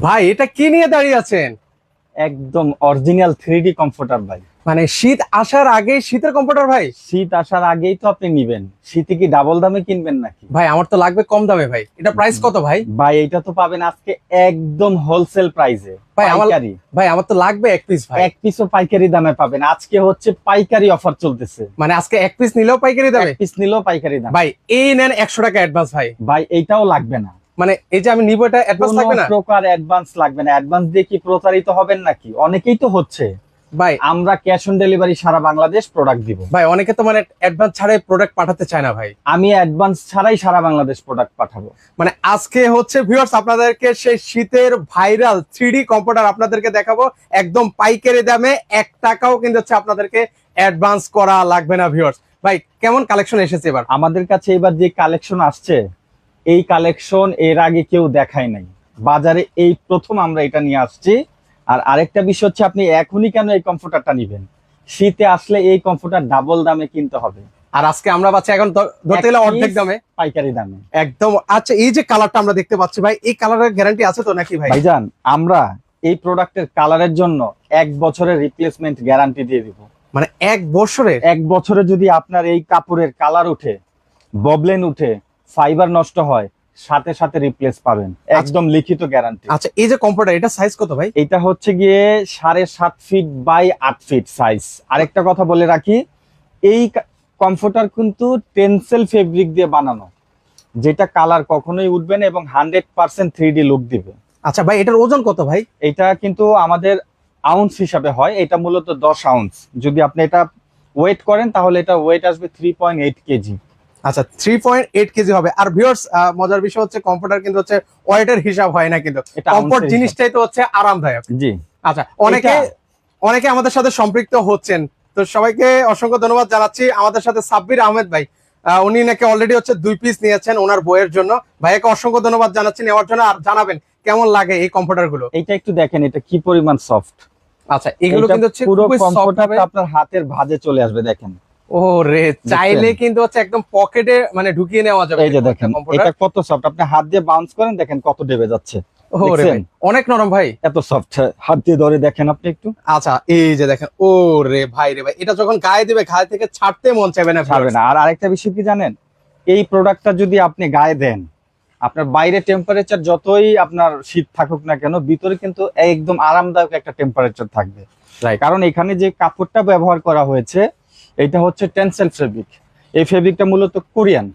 ভাই এটা কি নিয়ে দাঁড়িয়ে আছেন? একদম অরিজিনাল থ্রি ডি কমফোর্টার ভাই। মানে শীত আসার আগে শীতের কম্পিউটার ভাই? শীত আসার আগেই তো আপনি নিবেন। শীতে কি ডাবল দামে কিনবেন নাকি? ভাই আমার তো লাগবে কম দামে ভাই। এটা প্রাইস কত ভাই? ভাই এইটা তো পাবেন আজকে একদম হোলসেল প্রাইসে ভাই, আমার- পাইকারি। ভাই আমার তো লাগবে এক পিস ভাই। এক পিসও পাইকারি দামে পাবেন। আজকে হচ্ছে পাইকারি অফার চলতেছে। মানে আজকে এক পিস নিলেও পাইকারি দামে? এক পিস নিলেও পাইকারি দাম। ভাই এই নেন একশো টাকা অ্যাডভান্স ভাই। ভাই এইটাও লাগবে না। মানে এই যে আমি নিবো এটা অ্যাডভান্স লাগবে না? প্রকার অ্যাডভান্স লাগবে না। অ্যাডভান্স দিয়ে কি প্রতারিত হবেন নাকি? অনেকেই তো হচ্ছে। ভাই। আমরা ক্যাশ অন ডেলিভারি সারা বাংলাদেশ প্রোডাক্ট দিব। ভাই অনেকে তো মানে অ্যাডভান্স ছাড়াই প্রোডাক্ট পাঠাতে চায় না ভাই। আমি অ্যাডভান্স ছাড়াই সারা বাংলাদেশ প্রোডাক্ট পাঠাবো। মানে আজকে হচ্ছে ভিউয়ার্স আপনাদেরকে সেই শীতের ভাইরাল থ্রি কম্পিউটার আপনাদেরকে দেখাবো। একদম পাইকারি দামে এক টাকাও কিন্তু হচ্ছে আপনাদেরকে অ্যাডভান্স করা লাগবে না ভিউয়ার্স ভাই কেমন কালেকশন এসেছে এবার? আমাদের কাছে এবার যে কালেকশন আসছে এই কালেকশন এর আগে কেউ দেখায় নাই। বাজারে এই প্রথম আমরা এটা নিয়ে আসছি। আর আরেকটা বিষয় হচ্ছে আপনি এখনই কেন এই কমফোর্টারটা নিবেন? শীতে আসলে এই কমফোর্টার ডাবল দামে কিনতে হবে। আর আজকে আমরা পাচ্ছি এখন ধরতে গেলে অর্ধেক দামে। পাইকারি দামে। একদম। আচ্ছা এই যে কালারটা আমরা দেখতে পাচ্ছি ভাই এই কালারের গ্যারান্টি আছে তো নাকি ভাই? ভাইজান আমরা এই প্রোডাক্টের কালারের জন্য এক বছরের রিপ্লেসমেন্ট গ্যারান্টি দিয়ে দিব। মানে এক বছরের? এক বছরে যদি আপনার এই কাপড়ের কালার উঠে ববলেন উঠে ফাইবার নষ্ট হয় সাথে সাথে রিপ্লেস পাবেন। একদম লিখিত গ্যারান্টি আচ্ছা এই যে কম্পিউটার এটা সাইজ কত ভাই? এটা হচ্ছে গিয়ে সাড়ে সাত ফিট বাই আট ফিট সাইজ আরেকটা কথা বলে রাখি এই কমফোর্টার কিন্তু টেন্সেল ফেব্রিক দিয়ে বানানো। যেটা কালার কখনোই উঠবে না এবং hundred percent three D look দিবে। আচ্ছা ভাই এটার ওজন কত ভাই? এটা কিন্তু আমাদের আউন্স হিসাবে হয় এটা মূলত দশ আউন্স যদি আপনি এটা ওয়েট করেন তাহলে এটা ওয়েট আসবে থ্রি পয়েন্ট এইট কেজি আচ্ছা থ্রি পয়েন্ট এইট কেজি হবে। আর ভিউয়ার্স মজার বিষয় হচ্ছে কম্পিউটার কিন্তু হচ্ছে ওয়েটের হিসাব হয় না কিন্তু। এটা কমফোর্ট জিনিসটাই তো হচ্ছে আরামদায়ক। জি। আচ্ছা অনেকে অনেকে আমাদের সাথে সম্পৃক্ত হচ্ছেন। তো সবাইকে অসংখ্য ধন্যবাদ জানাচ্ছি। আমাদের সাথে সাব্বির আহমেদ ভাই উনি নাকি অলরেডি হচ্ছে দুই পিস নিয়েছেন ওনার বইয়ের জন্য। ভাইয়াকে অসংখ্য ধন্যবাদ জানাচ্ছি নেওয়ার জন্য। আর জানাবেন কেমন লাগে এই কম্পিউটারগুলো? এটা একটু দেখেন এটা কি পরিমাণ সফট আচ্ছা এগুলো কিন্তু হচ্ছে পুরো হবে। আপনার হাতের ভাঁজে চলে আসবে দেখেন। ও রে চাইলে কিন্তু হচ্ছে একদম পকেটে মানে ঢুকিয়ে নেওয়া যাবে এই যে দেখেন এটা কত সফট আপনি হাত দিয়ে বাউন্স করেন দেখেন কত ডেবে যাচ্ছে। অনেক নরম ভাই। এত সফট হাত দিয়ে ধরে দেখেন আপনি একটু। আচ্ছা এই যে দেখেন ও রে ভাই রে ভাই এটা যখন গায়ে দিবে গায়ে থেকে ছাড়তে মন চাইবে না ছাড়বে না। আর আরেকটা বিষয় কি জানেন? এই প্রোডাক্টটা যদি আপনি গায়ে দেন আপনার বাইরে টেম্পারেচার যতই আপনার শীত থাকুক না কেন ভিতরে কিন্তু একদম আরামদায়ক একটা টেম্পারেচার থাকবে. কারণ এখানে যে কাপড়টা ব্যবহার করা হয়েছে এটা হচ্ছে টেন্সেল ফেব্রিক। এই ফেব্রিকটা মূলত কোরিয়ান।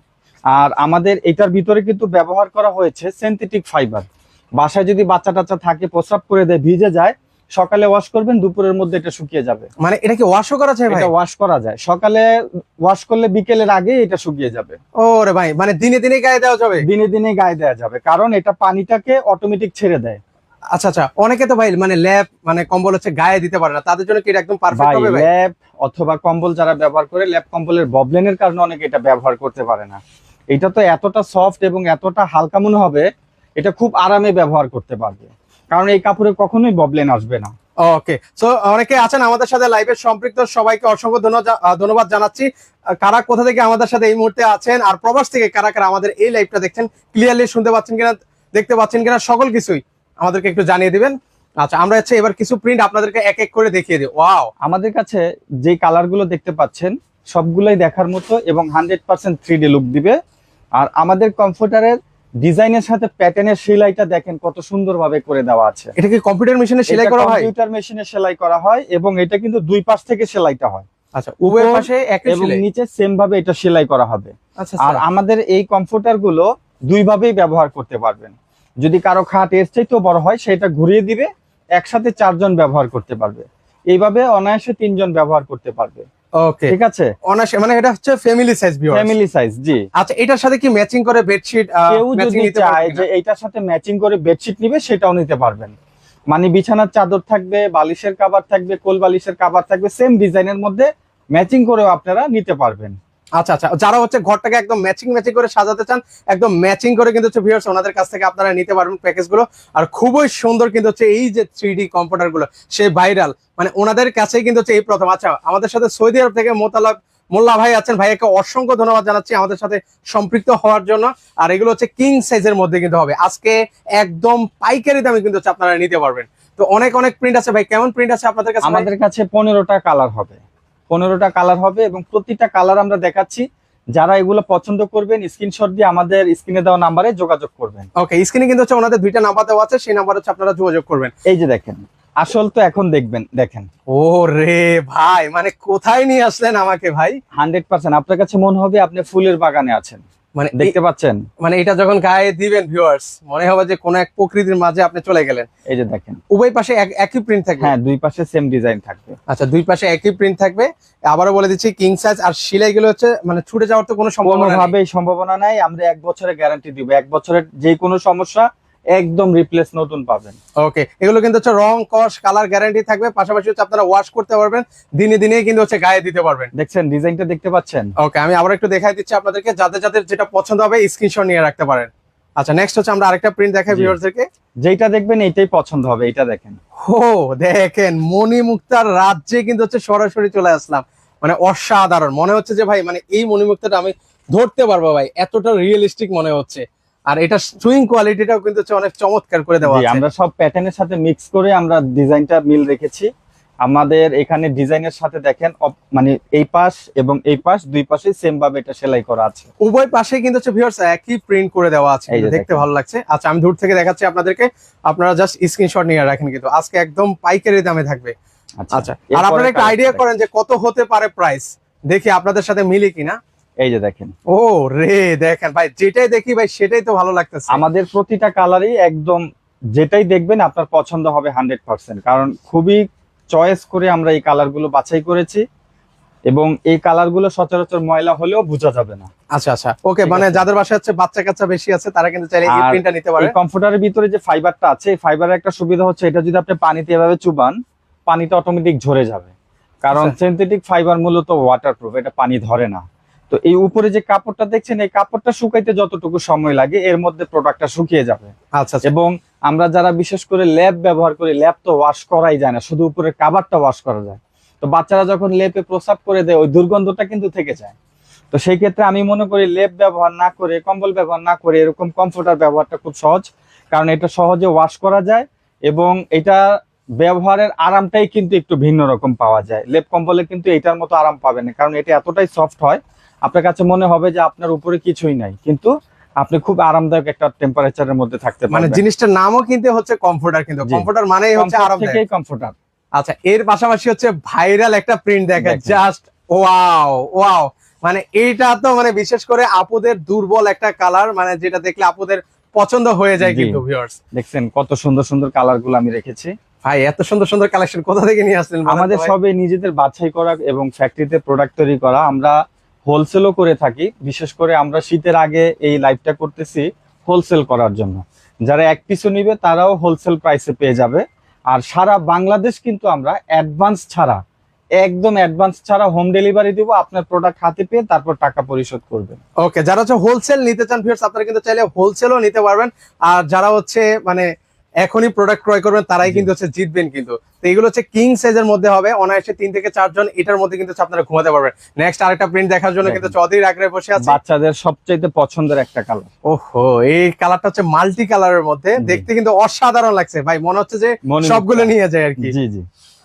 আর আমাদের এটার ভিতরে কিন্তু ব্যবহার করা হয়েছে সিনথেটিক ফাইবার বাসায় যদি বাচ্চা টাচ্চা থাকে প্রস্রাব করে দেয় ভিজে যায় সকালে ওয়াশ করবেন দুপুরের মধ্যে এটা শুকিয়ে যাবে। মানে এটা কি ওয়াশও করা যায় ভাই? এটা ওয়াশ করা যায়। সকালে ওয়াশ করলে বিকেলের আগে এটা শুকিয়ে যাবে। ও রে ভাই মানে দিনে দিনে গায়ে দেওয়া যাবে? দিনে দিনে গায়ে দেওয়া যাবে। কারণ এটা পানিটাকে অটোমেটিক ছেড়ে দেয়। আচ্ছা আচ্ছা অনেকে তো ভাই মানে ল্যাপ মানে কম্বল হচ্ছে গায়ে দিতে পারে না তাদের জন্য কি এটা একদম পারফেক্ট হবে ভাই? অথবা কম্বল যারা ব্যবহার করে ল্যাপ কম্বলের ববলেনের কারণে অনেকে এটা ব্যবহার করতে পারে না। এটা তো এতটা সফট এবং এতটা হালকা মনে হবে এটা খুব আরামে ব্যবহার করতে পারবে। কারণ এই কাপড়ে কখনোই ববলেন আসবে না। ওকে সো অনেকে আছেন আমাদের সাথে লাইভে সম্পৃক্ত সবাইকে অসংখ্য ধন্যবাদ- ধন্যবাদ জানাচ্ছি। কারা কোথা থেকে আমাদের সাথে এই মুহূর্তে আছেন আর প্রবাস থেকে কারা কারা আমাদের এই লাইভটা দেখছেন ক্লিয়ারলি শুনতে পাচ্ছেন কিনা দেখতে পাচ্ছেন কিনা সকল কিছুই। আমাদেরকে একটু জানিয়ে দিবেন। আচ্ছা আমরা হচ্ছে এবার কিছু প্রিন্ট আপনাদেরকে এক এক করে দেখিয়ে দিই ওয়াও আমাদের কাছে যে কালারগুলো দেখতে পাচ্ছেন সবগুলোই দেখার মতো এবং হান্ড্রেড পার্সেন্ট থ্রি লুক দিবে। আর আমাদের কমফোর্টারের ডিজাইনের সাথে প্যাটার্নের সেলাইটা দেখেন কত সুন্দরভাবে করে দেওয়া আছে। এটা কি কম্পিউটার মেশিনে সেলাই করা হয়? কম্পিউটার মেশিনে সেলাই করা হয় এবং এটা কিন্তু দুই পাশ থেকে সেলাইটা হয়। আচ্ছা উভয় পাশে এবং নিচে সেম ভাবে এটা সেলাই করা হবে। আচ্ছা আর আচ্ছা। আমাদের এই কমফোর্টারগুলো দুই ভাবেই ব্যবহার করতে পারবেন। যদি কারও খাট এর চাইতেও বড় হয় সেটা ঘুরিয়ে দিবে একসাথে চারজন ব্যবহার করতে পারবে। এইভাবে অনায়াসে তিনজন ব্যবহার করতে পারবে। ওকে ঠিক আছে? অনার্স মানে এটা হচ্ছে ফ্যামিলি সাইজ ফ্যামিলি সাইজ জি। আচ্ছা এটার সাথে কি ম্যাচিং করে বেডশিট কেউ যদি নিতে চায় যে সাথে ম্যাচিং করে বেডশিট নিবে সেটাও নিতে পারবেন। মানে বিছানার চাদর থাকবে বালিশের কাবার থাকবে কোল বালিশের কাবার থাকবে সেম ডিজাইনের মধ্যে ম্যাচিং করেও আপনারা নিতে পারবেন। আচ্ছা আচ্ছা। যারা হচ্ছে ঘরটাকে একদম ম্যাচিং ম্যাচিং করে সাজাতে চান, একদম ম্যাচিং করে কিন্তু হচ্ছে ভিউয়ার্স ওনাদের কাছ থেকে আপনারা নিতে পারবেন প্যাকেজগুলো আর খুবই সুন্দর কিন্তু হচ্ছে এই যে থ্রি ডি কম্পিউটারগুলো সে ভাইরাল মানে ওনাদের কাছেই কিন্তু হচ্ছে এই প্রথম। আচ্ছা আমাদের সাথে সৌদি আরব থেকে মোতালাব মোল্লা ভাই আছেন। ভাইয়াকে অসংখ্য ধন্যবাদ জানাচ্ছি আমাদের সাথে সম্পৃক্ত হওয়ার জন্য। আর এগুলো হচ্ছে কিং সাইজের মধ্যে কিন্তু হবে। আজকে একদম পাইকারি দামে কিন্তু হচ্ছে আপনারা নিতে পারবেন। তো অনেক অনেক প্রিন্ট আছে। ভাই, কেমন প্রিন্ট আছে আপনাদের কাছে? আমাদের কাছে পনেরোটা কালার হবে। পনেরোটা কালার হবে এবং প্রতিটা কালার আমরা দেখাচ্ছি। যারা এগুলো পছন্দ করবেন স্ক্রিনশট দিয়ে আমাদের স্ক্রিনে দেওয়া নাম্বারে যোগাযোগ করবেন। ওকে স্ক্রিনে কিন্তু হচ্ছে ওনাদের দুইটা নাম্বার দেওয়া আছে সেই নাম্বার হচ্ছে আপনারা যোগাযোগ করবেন। এই যে দেখেন আসল তো এখন দেখবেন দেখেন। ও রে ভাই মানে কোথায় নিয়ে আসলেন আমাকে ভাই? হান্ড্রেড পার্সেন্ট আপনার কাছে মনে হবে আপনি ফুলের বাগানে আছেন। মানে দেখতে পাচ্ছেন? মানে এটা যখন গায়ে দিবেন ভিউয়ার্স মনে হবে যে কোন এক প্রকৃতির মাঝে আপনি চলে গেলেন। এই যে দেখেন। উভয় পাশে এক- একই প্রিন্ট থাকবে। হ্যাঁ দুই পাশে সেম ডিজাইন থাকবে। আচ্ছা দুই পাশে একই প্রিন্ট থাকবে। আবারও বলে দিচ্ছি কিং সাইজ আর সেলাই গুলো হচ্ছে মানে ছুটে যাওয়ার তো কোনো সম্ভাবনা ভাবে সম্ভাবনা নাই আমরা এক বছরের গ্যারান্টি দিব। এক বছরের যে কোনো সমস্যা একদম রিপ্লেস নতুন পাবেন। ওকে এগুলো কিন্তু হচ্ছে রং কস কালার গ্যারান্টি থাকবে। পাশাপাশি হচ্ছে আপনারা ওয়াশ করতে পারবেন। দিনে দিনে কিন্তু হচ্ছে গায়ে দিতে পারবেন। দেখছেন ডিজাইনটা দেখতে পাচ্ছেন? ওকে আমি আবার একটু দেখাই দিচ্ছি আপনাদেরকে। যাদের যাদের যেটা পছন্দ হবে স্ক্রিনশট নিয়ে রাখতে পারেন। আচ্ছা নেক্সট হচ্ছে আমরা আরেকটা প্রিন্ট দেখাই। ভিউয়ারদেরকে যেটা দেখবেন এইটাই পছন্দ হবে এটা দেখেন। ও দেখেন মণিমুক্তার রাজ্যে কিন্তু হচ্ছে সরাসরি চলে আসলাম। মানে অসাধারণ। মনে হচ্ছে যে ভাই মানে এই মণিমুক্তাটা আমি ধরতে পারব ভাই। এতটা রিয়েলিস্টিক মনে হচ্ছে। আর এটা সুইং কোয়ালিটিটাও কিন্তু অনেক চমৎকার করে দেওয়া আছে। আমরা সব প্যাটার্নের সাথে মিক্স করে আমরা ডিজাইনটা মিল রেখেছি। আমাদের এখানে ডিজাইনের সাথে দেখেন মানে এই পাশ এবং এই পাশ দুই পাশে সেম ভাবে এটা সেলাই করা আছে। উভয় পাশে কিন্তু হচ্ছে ভিউয়ার্স একই প্রিন্ট করে দেওয়া আছে দেখতে ভালো লাগছে। আচ্ছা আমি দূর থেকে দেখাচ্ছি আপনাদেরকে। আপনারা জাস্ট স্ক্রিনশট নিয়ে রাখেন কিন্তু। আজকে একদম পাইকারি দামে থাকবে। আচ্ছা আর আপনারা একটা আইডিয়া করেন যে কত হতে পারে প্রাইস দেখি আপনাদের সাথে মিলে কিনা। এই যে দেখেন। ও রে দেখেন ভাই যেটাই দেখি ভাই সেটাই তো ভালো লাগতেছে। আমাদের প্রতিটা কালারই একদম যেটাই দেখবেন আপনার পছন্দ হবে হান্ড্রেড পার্সেন্ট কারণ খুবই চয়েস করে আমরা এই কালারগুলো বাছাই করেছি এবং এই কালারগুলো সচরাচর ময়লা হলেও বোঝা যাবে না। আচ্ছা আচ্ছা। ওকে মানে যাদের বাসায় হচ্ছে বাচ্চা কাচ্চা বেশি আছে তারা কিন্তু চাইলে এই প্রিন্টটা নিতে পারে। এই কমফোর্টারের ভিতরে যে ফাইবারটা আছে এই ফাইবারের একটা সুবিধা হচ্ছে এটা যদি আপনি পানিতে এভাবে চুবান পানিতে অটোমেটিক ঝরে যাবে। কারণ আচ্ছা। সিনথেটিক ফাইবার মূলত ওয়াটারপ্রুফ এটা পানি ধরে না। তো এই উপরে যে কাপড়টা দেখছেন এই কাপড়টা শুকাইতে যতটুকু সময় লাগে এর মধ্যে প্রোডাক্টটা শুকিয়ে যাবে। আচ্ছা আচ্ছা। এবং আমরা যারা বিশেষ করে ল্যাব ব্যবহার করি ল্যাব তো ওয়াশ করাই যায় না শুধু উপরে কাবারটা ওয়াশ করা যায়। তো বাচ্চারা যখন লেপে প্রসাব করে দেয় ওই দুর্গন্ধটা কিন্তু থেকে যায়। তো সেই ক্ষেত্রে আমি মনে করি লেপ ব্যবহার না করে কম্বল ব্যবহার না করে এরকম কমফোর্টার ব্যবহারটা খুব সহজ। কারণ এটা সহজে ওয়াশ করা যায় এবং এটা ব্যবহারের আরামটাই কিন্তু একটু ভিন্ন রকম পাওয়া যায়। লেপ কম্বলে কিন্তু এটার মতো আরাম পাবে না কারণ এটা এতটাই সফট হয় আপনার কাছে মনে হবে যে আপনার উপরে কিছুই নাই কিন্তু আপনি খুব আরামদায়ক একটা টেম্পারেচারের মধ্যে থাকতে মানে জিনিসটার নামও কিন্তু হচ্ছে কমফোর্টার কিন্তু। কমফোর্টার মানেই হচ্ছে আরামদায়ক। কমফোর্টার আচ্ছা এর পাশাপাশি হচ্ছে ভাইরাল একটা প্রিন্ট দেখে। জাস্ট ওয়াও ওয়াও মানে এইটা তো মানে বিশেষ করে আপুদের দুর্বল একটা কালার মানে যেটা দেখলে আপুদের পছন্দ হয়ে যায় কিন্তু ভিউয়ার্স দেখছেন কত সুন্দর সুন্দর কালারগুলো আমি রেখেছি। ভাই এত সুন্দর সুন্দর কালেকশন কোথা থেকে নিয়ে আসলেন আমাদের সবে নিজেদের বাছাই করা এবং ফ্যাক্টরিতে প্রোডাক্ট তৈরি করা আমরা হোলসেলও করে থাকি। বিশেষ করে আমরা শীতের আগে এই লাইভটা করতেছি হোলসেল করার জন্য। যারা এক পিসও নিবে, তারাও হোলসেল প্রাইসে পেয়ে যাবে। আর সারা বাংলাদেশ কিন্তু আমরা অ্যাডভান্স ছাড়া, একদম অ্যাডভান্স ছাড়া হোম ডেলিভারি দিব, আপনার প্রোডাক্ট হাতে পেয়ে তারপর টাকা পরিশোধ করবেন। ওকে যারা হচ্ছে হোলসেল নিতে চান ভিউয়ার্স আপনারা কিন্তু চাইলে হোলসেলও নিতে পারবেন। আর যারা হচ্ছে মানে এখনই প্রোডাক্ট ক্রয় করবেন তারাই কিন্তু হচ্ছে জিতবেন কিন্তু। তো এগুলো হচ্ছে কিং সাইজের মধ্যে হবে অনায়াসে তিন থেকে চারজন এটার মধ্যে কিন্তু আপনারা ঘুমাতে পারবেন। নেক্সট আরেকটা প্রিন্ট দেখার জন্য কিন্তু চৌধুরী আগ্রহে বসে আছে। বাচ্চাদের সবচাইতে পছন্দের একটা কালার ওহো এই কালারটা হচ্ছে মাল্টি কালারের মধ্যে। দেখতে কিন্তু অসাধারণ লাগছে। ভাই মনে হচ্ছে যে। সবগুলো নিয়ে যায় আর কি। জি জি।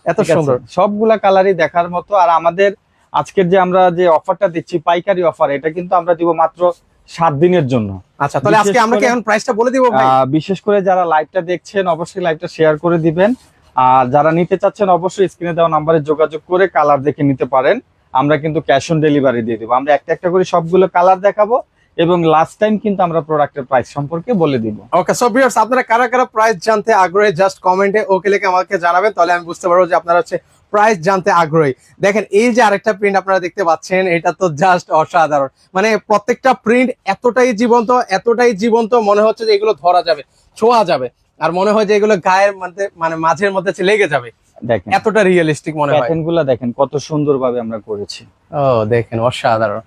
এত সুন্দর। সবগুলা কালারই দেখার মতো। আর আমাদের আজকের যে আমরা যে অফারটা দিচ্ছি পাইকারি অফার এটা কিন্তু আমরা দিব মাত্র সাত দিনের জন্য। আচ্ছা তাহলে আজকে আমরা কি এখন প্রাইসটা বলে দিব ভাই? বিশেষ করে যারা লাইভটা দেখছেন অবশ্যই লাইভটা শেয়ার করে দিবেন। আর যারা নিতে চাচ্ছেন অবশ্যই স্ক্রিনে দেওয়া নাম্বারে যোগাযোগ করে কালার দেখে নিতে পারেন। আমরা কিন্তু ক্যাশ অন ডেলিভারি দিয়ে দিব। আমরা একটা একটা করে সবগুলো কালার দেখাবো এবং লাস্ট টাইম কিন্তু আমরা প্রোডাক্টের প্রাইস সম্পর্কে বলে দিব। ওকে সো ভিউয়ার্স আপনারা কারা কারা প্রাইস জানতে আগ্রহী জাস্ট কমেন্টে ওকে লিখে আমাকে জানাবেন তাহলে আমি বুঝতে পারব যে আপনারা হচ্ছে প্রাইস জানতে আগ্রহী। দেখেন এই যে আরেকটা প্রিন্ট আপনারা দেখতে পাচ্ছেন এটা তো জাস্ট অসাধারণ। মানে প্রত্যেকটা প্রিন্ট এতটাই জীবন্ত এতটাই জীবন্ত মনে হচ্ছে যে এগুলো ধরা যাবে ছোঁয়া যাবে। আর মনে হয় যে এগুলো গায়ের মধ্যে মানে মাঝের মধ্যে লেগে যাবে। দেখেন। এতটা রিয়েলিস্টিক মনে হয়। প্যাটার্ন দেখেন কত সুন্দর ভাবে আমরা করেছি। ও দেখেন অসাধারণ।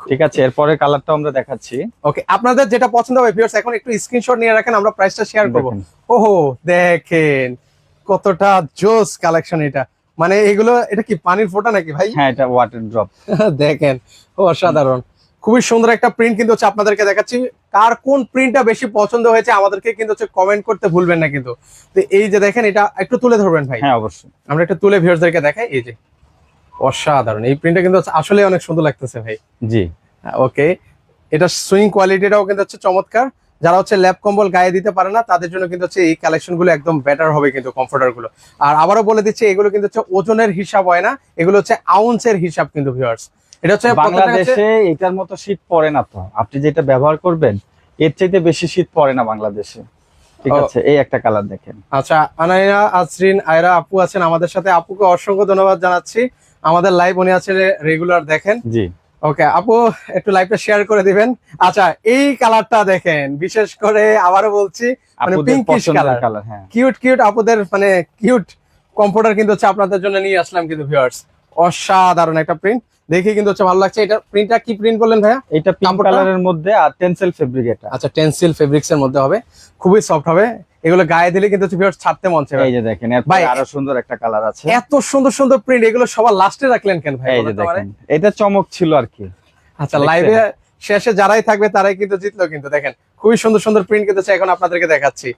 ঠিক আছে এরপরে কালারটা আমরা দেখাচ্ছি। ওকে আপনাদের যেটা পছন্দ হবে ভিউয়ার্স এখন একটু স্ক্রিনশট নিয়ে রাখেন আমরা প্রাইসটা শেয়ার করব। ওহো দেখেন কতটা জোস কালেকশন এটা। মানে এগুলো এটা কি পানির ফোঁটা নাকি ভাই? হ্যাঁ এটা ওয়াটার ড্রপ দেখেন অসাধারণ। খুবই সুন্দর একটা প্রিন্ট কিন্তু হচ্ছে আপনাদেরকে দেখাচ্ছি। কার কোন প্রিন্টটা বেশি পছন্দ হয়েছে আমাদেরকে কিন্তু হচ্ছে কমেন্ট করতে ভুলবেন না কিন্তু। তো এই যে দেখেন এটা একটু তুলে ধরবেন ভাই। হ্যাঁ অবশ্যই। আমরা একটু তুলে ভিউয়ারদেরকে দেখাই। এই যে অসাধারণ। এই প্রিন্টটা কিন্তু আসলে অনেক সুন্দর লাগতেছে ভাই। জি। ওকে এটা সুইং কোয়ালিটিটাও কিন্তু হচ্ছে চমৎকার। যারা হচ্ছে ল্যাপ কম্বল গায়ে দিতে পারে না তাদের জন্য কিন্তু হচ্ছে এই কালেকশনগুলো একদম বেটার হবে কিন্তু কমফোর্টারগুলো। আর আবারও বলে দিচ্ছি এগুলো কিন্তু হচ্ছে ওজনের হিসাব হয় না এগুলো হচ্ছে আউন্সের হিসাব কিন্তু ভিউয়ার্স এটা হচ্ছে বাংলাদেশে এটার মতো শীত পড়ে না তো। আপনি যেটা ব্যবহার করবেন এর চাইতে বেশি শীত পড়ে না বাংলাদেশে। ঠিক আছে এই একটা কালার দেখেন। আচ্ছা আনাইরা আজরিন আয়রা আপু আছেন আমাদের সাথে। আপুকে অসংখ্য ধন্যবাদ জানাচ্ছি। আমাদের লাইভ উনি আছেন রেগুলার দেখেন। জি। ওকে আপু একটু লাইভটা শেয়ার করে দিবেন। আচ্ছা এই কালারটা দেখেন বিশেষ করে আবারও বলছি মানে পিঙ্কিশ কালার হ্যাঁ। কিউট কিউট আপুদের মানে কিউট কম্পিউটার কিন্তু হচ্ছে আপনাদের জন্য নিয়ে আসলাম কিন্তু ভিউয়ার্স অসাধারণ একটা প্রিন্ট দেখে কিন্তু হচ্ছে ভালো লাগছে। এটা প্রিন্টটা কি প্রিন্ট বললেন ভাইয়া? এটা পিঙ্ক কালারের মধ্যে আর টেনসেল ফেব্রিক এটা আচ্ছা টেন্সিল ফেব্রিক্স এর মধ্যে হবে। খুবই সফট হবে। এগুলো গায়ে দিলে কিন্তু ভিউয়ার্স ছাড়তে মন চায় এই যে দেখেন ভাই, আরও সুন্দর একটা কালার আছে। এত সুন্দর সুন্দর প্রিন্ট এগুলো সবার লাস্টে রাখলেন কেন ভাই এই যে? দেখেন এটা চমক ছিল আর কি। আচ্ছা লাইভে শেষে যারাই থাকবে তারাই কিন্তু জিতলো কিন্তু দেখেন খুবই সুন্দর সুন্দর প্রিন্ট কিন্তু এখন আপনাদেরকে দেখাচ্ছি।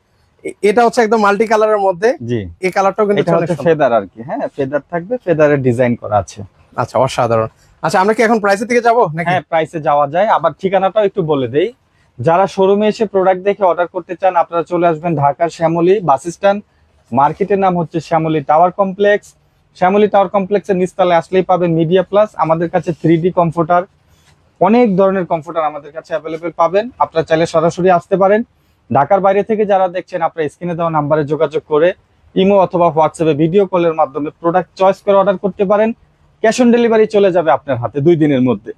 এটা হচ্ছে একদম মাল্টি কালারের মধ্যে জি। এই কালারটাও কিন্তু এটা হচ্ছে। ফেদার আর কি হ্যাঁ ফেদার থাকবে ফেদারের ডিজাইন করা আছে। আচ্ছা অসাধারণ। আচ্ছা আমরা কি এখন প্রাইসের দিকে যাব নাকি? হ্যাঁ প্রাইসে যাওয়া যায় আবার ঠিকানাটাও একটু বলে দেই। যারা শোরুমে এসে প্রোডাক্ট দেখে অর্ডার করতে চান, আপনারা চলে আসবেন ঢাকার শ্যামলী বাস স্ট্যান্ড। মার্কেটের নাম হচ্ছে Shyamoli tower complex. Shyamoli tower কমপ্লেক্সের নিচতলায় আসলেই পাবেন মিডিয়া প্লাস আমাদের কাছে থ্রি ডি কমফোর্টার অনেক ধরনের কমফোর্টার আমাদের কাছে অ্যাভেলেবেল পাবেন। আপনারা চাইলে সরাসরি আসতে পারেন। ঢাকার বাইরে থেকে যারা দেখছেন, আপনারা স্ক্রিনে দেওয়া নাম্বারে যোগাযোগ করে ইমো অথবা হোয়াটসঅ্যাপে ভিডিও কলের মাধ্যমে প্রোডাক্ট চয়েস করে অর্ডার করতে পারেন। ক্যাশ অন ডেলিভারি চলে যাবে আপনার হাতে দুই দিনের মধ্যে।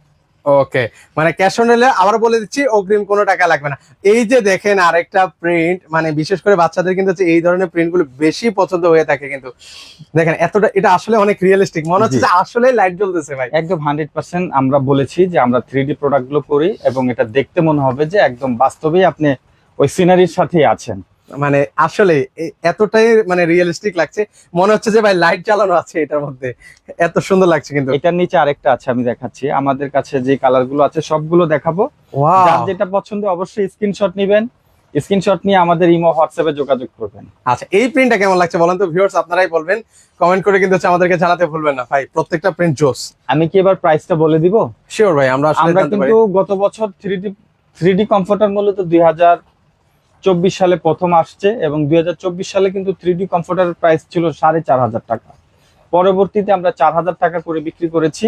ওকে মানে ক্যাশ অন ডেলিভারি আবার বলে দিচ্ছি অগ্রিম কোনো টাকা লাগবে না। এই যে দেখেন আরেকটা প্রিন্ট মানে বিশেষ করে বাচ্চাদের কিন্তু এই ধরনের প্রিন্টগুলো বেশি পছন্দ হয়ে থাকে কিন্তু। দেখেন এতটা এটা আসলে অনেক রিয়েলিস্টিক মনে হচ্ছে যে আসলে লাইট জ্বলতেছে ভাই। একদম হান্ড্রেড পার্সেন্ট আমরা বলেছি যে আমরা থ্রি ডি প্রোডাক্টগুলো করি এবং এটা দেখতে মনে হবে যে একদম বাস্তবেই আপনি ওই সিনারির সাথেই আছেন। মানে আসলে এতটাই মানে রিয়েলিস্টিক লাগছে। মনে হচ্ছে যে ভাই লাইট জ্বালানো আছে এটার মধ্যে। এত সুন্দর লাগছে কিন্তু। এটার নিচে আরেকটা আছে আমি দেখাচ্ছি। আমাদের কাছে যে কালারগুলো আছে সবগুলো দেখাবো। যেটা পছন্দ অবশ্যই স্ক্রিনশট নিবেন। স্ক্রিনশট নিয়ে আমাদের ইমো হোয়াটসঅ্যাপে যোগাযোগ করবেন। আচ্ছা এই প্রিন্টটা কেমন লাগছে বলেন তো? ভিউয়ার্স আপনারাই বলবেন। কমেন্ট করে কিন্তু আমাদেরকে জানাতে ভুলবেন না। ভাই প্রত্যেকটা প্রিন্ট জোস। আমি কি এবার প্রাইসটা বলে দিব? শিওর ভাই আমরা আসলে আমরা কিন্তু গত বছর three D three D comforter মূলত দুই হাজার চব্বিশ সালে প্রথম আসছে এবং দুই হাজার চব্বিশ সালে কিন্তু থ্রি ডি কমফোর্টারের প্রাইস ছিল সাড়ে চার হাজার টাকা। পরবর্তীতে আমরা চার হাজার টাকা করে বিক্রি করেছি।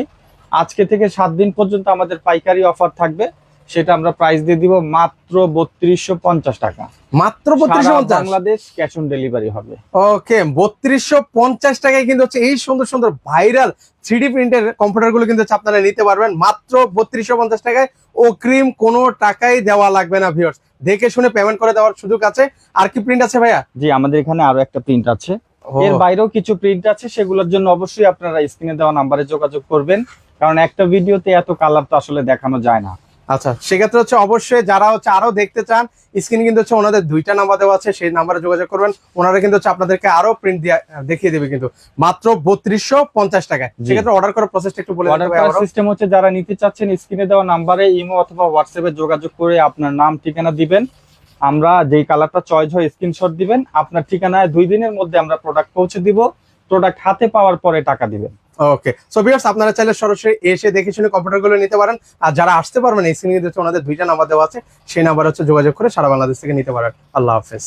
আজকে থেকে সাত দিন পর্যন্ত আমাদের পাইকারি অফার থাকবে সেটা আমরা প্রাইস দিয়ে দিব মাত্র বত্রিশশো পঞ্চাশ টাকা। মাত্র বত্রিশশো বাংলাদেশ ক্যাশ অন ডেলিভারি হবে। ওকে বত্রিশশো পঞ্চাশ টাকায় কিন্তু হচ্ছে এই সুন্দর সুন্দর ভাইরাল থ্রি প্রিন্টের কম্পিউটারগুলো কিন্তু আপনারা নিতে পারবেন। মাত্র বত্রিশশো পঞ্চাশ টাকায় ও ক্রিম কোনো টাকাই দেওয়া লাগবে না ভিউয়ার্স দেখে শুনে পেমেন্ট করে দেওয়ার সুযোগ আছে। আর কি প্রিন্ট আছে ভাইয়া? জি আমাদের এখানে আরও একটা প্রিন্ট আছে। এর বাইরেও কিছু প্রিন্ট আছে সেগুলোর জন্য অবশ্যই আপনারা স্ক্রিনে দেওয়া নাম্বারে যোগাযোগ করবেন। কারণ একটা ভিডিওতে এত কালার তো আসলে দেখানো যায় না। আচ্ছা সেক্ষেত্রে হচ্ছে অবশ্যই যারা হচ্ছে আরও দেখতে চান স্ক্রিনে কিন্তু হচ্ছে ওনাদের দুইটা নাম্বার দেওয়া আছে সেই নাম্বারে যোগাযোগ করবেন। ওনারা কিন্তু হচ্ছে আপনাদেরকে আরও প্রিন্ট দিয়ে দেখিয়ে দেবে কিন্তু। মাত্র বত্রিশশো পঞ্চাশ টাকায়। সেক্ষেত্রে অর্ডার করার প্রসেসটা একটু বলে অর্ডার সিস্টেম হচ্ছে যারা নিতে চাচ্ছেন স্ক্রিনে দেওয়া নাম্বারে ইমো অথবা হোয়াটসঅ্যাপে যোগাযোগ করে আপনার নাম ঠিকানা দিবেন। আমরা যেই কালারটা চয়েস হয় স্ক্রিনশট দিবেন। আপনার ঠিকানায় দুই দিনের মধ্যে আমরা প্রোডাক্ট পৌঁছে দিব। প্রোডাক্ট হাতে পাওয়ার পরে টাকা দিবেন। ওকে সো ভিউয়ার্স আপনারা চাইলে সরাসরি এসে দেখে শুনে কম্পিউটারগুলো নিতে পারেন। আর যারা আসতে পারবেন, এই হচ্ছে ওনাদের দুইটা নাম্বার দেওয়া আছে। সেই নাম্বার হচ্ছে যোগাযোগ করে সারা বাংলাদেশ থেকে নিতে পারেন। আল্লাহ হাফেজ।